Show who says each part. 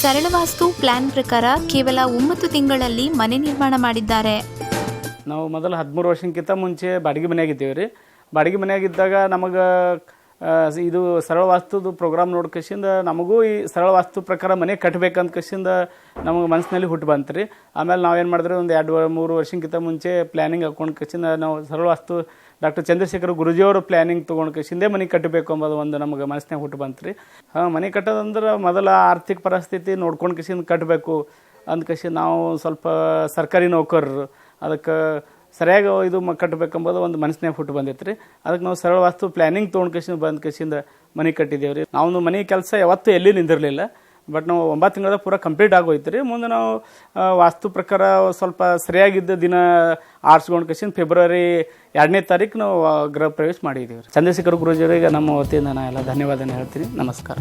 Speaker 1: ಸರಳ ವಾಸ್ತು ಪ್ಲಾನ್ ಪ್ರಕಾರ ಕೇವಲ ಒಂಬತ್ತು ತಿಂಗಳಲ್ಲಿ ಮನೆ ನಿರ್ಮಾಣ ಮಾಡಿದ್ದಾರೆ.
Speaker 2: ನಾವು ಮೊದಲು ಹದಿಮೂರು ವರ್ಷಕ್ಕಿಂತ ಮುಂಚೆ ಬಾಡಿಗೆ ಮನೆಯಾಗಿದ್ದೇವೆ ರೀ. ಬಾಡಿಗೆ ಮನೆಯಾಗಿದ್ದಾಗ ನಮಗೆ ಇದು ಸರಳ ವಾಸ್ತುದು ಪ್ರೋಗ್ರಾಮ್ ನೋಡ್ಕೇಸಿಂದ ನಮಗೂ ಈ ಸರಳ ವಾಸ್ತು ಪ್ರಕಾರ ಮನೆ ಕಟ್ಟಬೇಕಂತ ಕಸಿಂದ ನಮಗೆ ಮನಸ್ಸಿನಲ್ಲಿ ಹುಟ್ಟು ಬಂತು ರೀ ಆಮೇಲೆ ನಾವೇನು ಮಾಡಿದ್ರೆ, ಒಂದು ಎರಡು ಮೂರು ವರ್ಷಕ್ಕಿಂತ ಮುಂಚೆ ಪ್ಲ್ಯಾನಿಂಗ್ ಹಾಕೊಂಡು ಕಸಿಂದ ನಾವು ಸರಳ ವಾಸ್ತು ಡಾಕ್ಟರ್ ಚಂದ್ರಶೇಖರ್ ಗುರುಜಿಯವರು ಪ್ಲ್ಯಾನಿಂಗ್ ತೊಗೊಂಡು ಕಸಿಂದೇ ಮನೆ ಕಟ್ಟಬೇಕು ಅಂಬೋದು ಒಂದು ನಮಗೆ ಮನಸ್ಸಿನಾಗ ಹುಟ್ಟು ಬಂತು ರೀ ಹಾಂ, ಮನೆ ಕಟ್ಟೋದಂದ್ರೆ ಮೊದಲ ಆರ್ಥಿಕ ಪರಿಸ್ಥಿತಿ ನೋಡ್ಕೊಂಡು ಕಸಿಂದ ಕಟ್ಟಬೇಕು ಅಂದ ಕಸಿ ನಾವು ಸ್ವಲ್ಪ ಸರ್ಕಾರಿ ನೌಕರರು. ಅದಕ್ಕೆ ಸರಿಯಾಗಿ ಇದು ಮ ಕಟ್ಟಬೇಕಂಬೋದು ಒಂದು ಮನಸ್ಸಿನಾಗ ಹುಟ್ಟು ಬಂದಿತ್ತು ರೀ. ಅದಕ್ಕೆ ನಾವು ಸರಳ ವಾಸ್ತು ಪ್ಲ್ಯಾನಿಂಗ್ ತೊಗೊಂಡು ಕಸಿಂದ ಬಂದ ಕಸಿಂದ ಮನೆ ಕಟ್ಟಿದ್ದೇವೆ ರೀ. ನಾವು ಮನೆ ಕೆಲಸ ಯಾವತ್ತೂ ಎಲ್ಲಿ ನಿಂದಿರಲಿಲ್ಲ. ಬಟ್ ನಾವು ಒಂಬತ್ತು ತಿಂಗಳ ಪೂರ ಕಂಪ್ಲೀಟ್ ಆಗೋಯ್ತು ರೀ. ಮುಂದೆ ನಾವು ವಾಸ್ತು ಪ್ರಕಾರ ಸ್ವಲ್ಪ ಸರಿಯಾಗಿದ್ದ ದಿನ ಆರಿಸ್ಕೊಂಡು ಕಸಿಂದ ಫೆಬ್ರವರಿ ಎರಡನೇ ತಾರೀಕು ನಾವು ಗೃಹ ಪ್ರವೇಶ ಮಾಡಿದ್ದೀವಿ ರೀ. ಚಂದ್ರಶೇಖರ್ ಗುರುಜಿಯವರಿಗೆ ನಮ್ಮ ವತಿಯಿಂದ ನಾನು ಎಲ್ಲ ಧನ್ಯವಾದನ ಹೇಳ್ತೀನಿ. ನಮಸ್ಕಾರ.